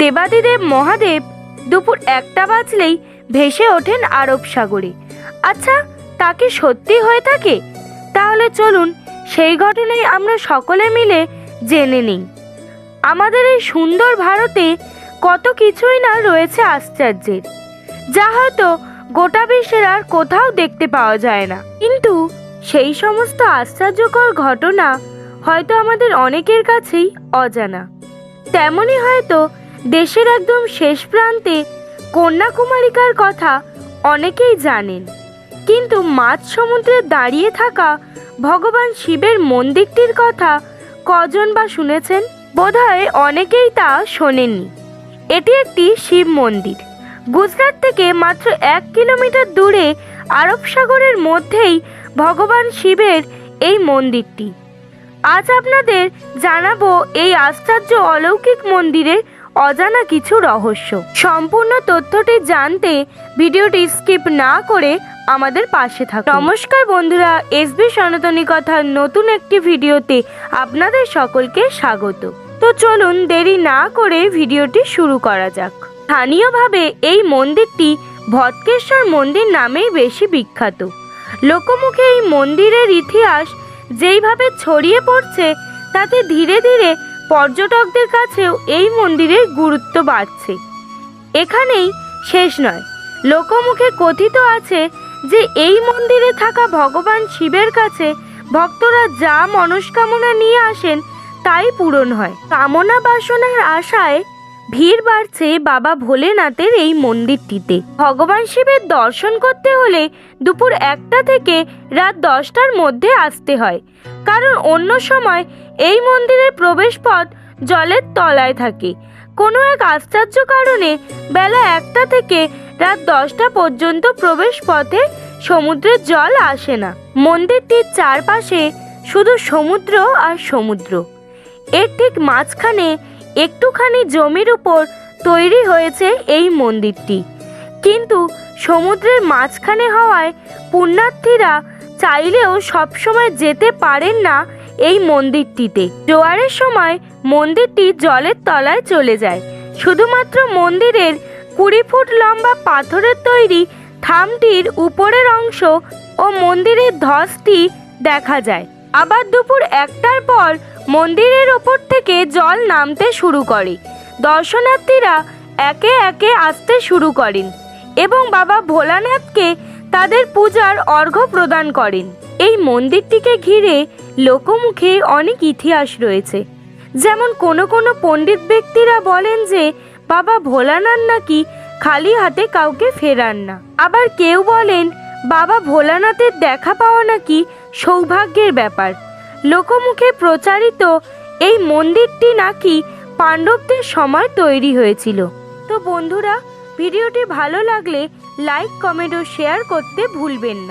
দেবাদিদেব মহাদেব দুপুর একটা বাজলেই ভেসে ওঠেন আরব সাগরে। আচ্ছা তা কি সত্যি হয়ে থাকে? তাহলে চলুন সেই ঘটনাই আমরা সকলে মিলে জেনে নিই। আমাদের এই সুন্দর ভারতে কত কিছুই না রয়েছে আশ্চর্যের, যা হয়তো গোটা বিশ্বের আর কোথাও দেখতে পাওয়া যায় না। কিন্তু সেই সমস্ত আশ্চর্যকর ঘটনা হয়তো আমাদের অনেকের কাছেই অজানা। তেমনই হয়তো দেশের একদম শেষ প্রান্তে কন্যাকুমারিকার কথা অনেকেই জানেন। কিন্তু মাঝ সমুদ্রে দাঁড়িয়ে থাকা ভগবান শিবের মন্দিরটির কথা কজন বা শুনেছেন? বোধহয় অনেকেই তা শোনেননি। এটি একটি শিব মন্দির। গুজরাট থেকে মাত্র এক কিলোমিটার দূরে আরব সাগরের মধ্যেই ভগবান শিবের এই মন্দিরটি। আজ আপনাদের জানাব এই আশ্চর্য অলৌকিক মন্দিরের অজানা কিছু রহস্য। সম্পূর্ণ তথ্যটি জানতে ভিডিওটি স্কিপ না করে আমাদের পাশে থাকুন। নমস্কার বন্ধুরা এসবি সনাতনী কথার নতুন একটি ভিডিওতে আপনাদের সকলকে স্বাগত। তো চলুন দেরি না করে ভিডিওটি শুরু করা যাক। স্থানীয়ভাবে এই মন্দিরটি ভটকেশ্বর মন্দির নামেই বেশি বিখ্যাত। লোকমুখে এই মন্দিরের ইতিহাস যেইভাবে ছড়িয়ে পড়ছে, তাতে ধীরে ধীরে পর্যটকদের কাছেও এই মন্দিরের গুরুত্ব বাড়ছে। এখানেই শেষ নয়। লোকমুখে কথিত আছে যে এই মন্দিরে থাকা ভগবান শিবের কাছে ভক্তরা যা মনস্কামনা নিয়ে আসেন তাই পূরণ হয়। কামনা বাসনার আশায় ভিড় বাড়ছে বাবা ভোলেনাথের এই মন্দিরটিতে। ভগবান শিবের দর্শন করতে হলে দুপুর একটা থেকে রাত দশটার মধ্যে আসতে হয়। কারণ অন্য সময় এই মন্দিরের প্রবেশপথ জলের তলায় থাকে। কোনো এক আশ্চর্য কারণে বেলা একটা থেকে রাত দশটা পর্যন্ত প্রবেশ পথে সমুদ্রের জল আসে না। মন্দিরটির চারপাশে শুধু সমুদ্র আর সমুদ্র। এর ঠিক মাঝখানে একটুখানি জমির উপর তৈরি হয়েছে এই মন্দিরটি। কিন্তু সমুদ্রের মাঝখানে হওয়ায় পুণ্যার্থীরা চাইলেও সবসময় যেতে পারেন না এই মন্দিরটিতে। জোয়ারের সময় মন্দিরটি জলের তলায় চলে যায়। শুধুমাত্র মন্দিরের কুড়ি ফুট লম্বা পাথরের তৈরি থামটির উপরের অংশ ও মন্দিরের ধসটি দেখা যায়। আবার দুপুর একটার পর মন্দিরের ওপর থেকে জল নামতে শুরু করে। দর্শনার্থীরা একে একে আসতে শুরু করেন এবং বাবা ভোলানাথকে তাদের পূজার অর্ঘ্য প্রদান করেন। এই মন্দিরটিকে ঘিরে লোকমুখে অনেক ইতিহাস রয়েছে। যেমন কোনো কোনো পণ্ডিত ব্যক্তিরা বলেন যে, বাবা ভোলানাথ নাকি খালি হাতে কাউকে ফেরান না। আবার কেউ বলেন, বাবা ভোলানাথের দেখা পাওয়া নাকি সৌভাগ্যের ব্যাপার। লোকমুখে প্রচারিত এই মন্দিরটি নাকি পাণ্ডবদের সময় তৈরি হয়েছিল। তো বন্ধুরা, ভিডিওটি ভালো লাগলে লাইক, কমেন্ট ও শেয়ার করতে ভুলবেন না।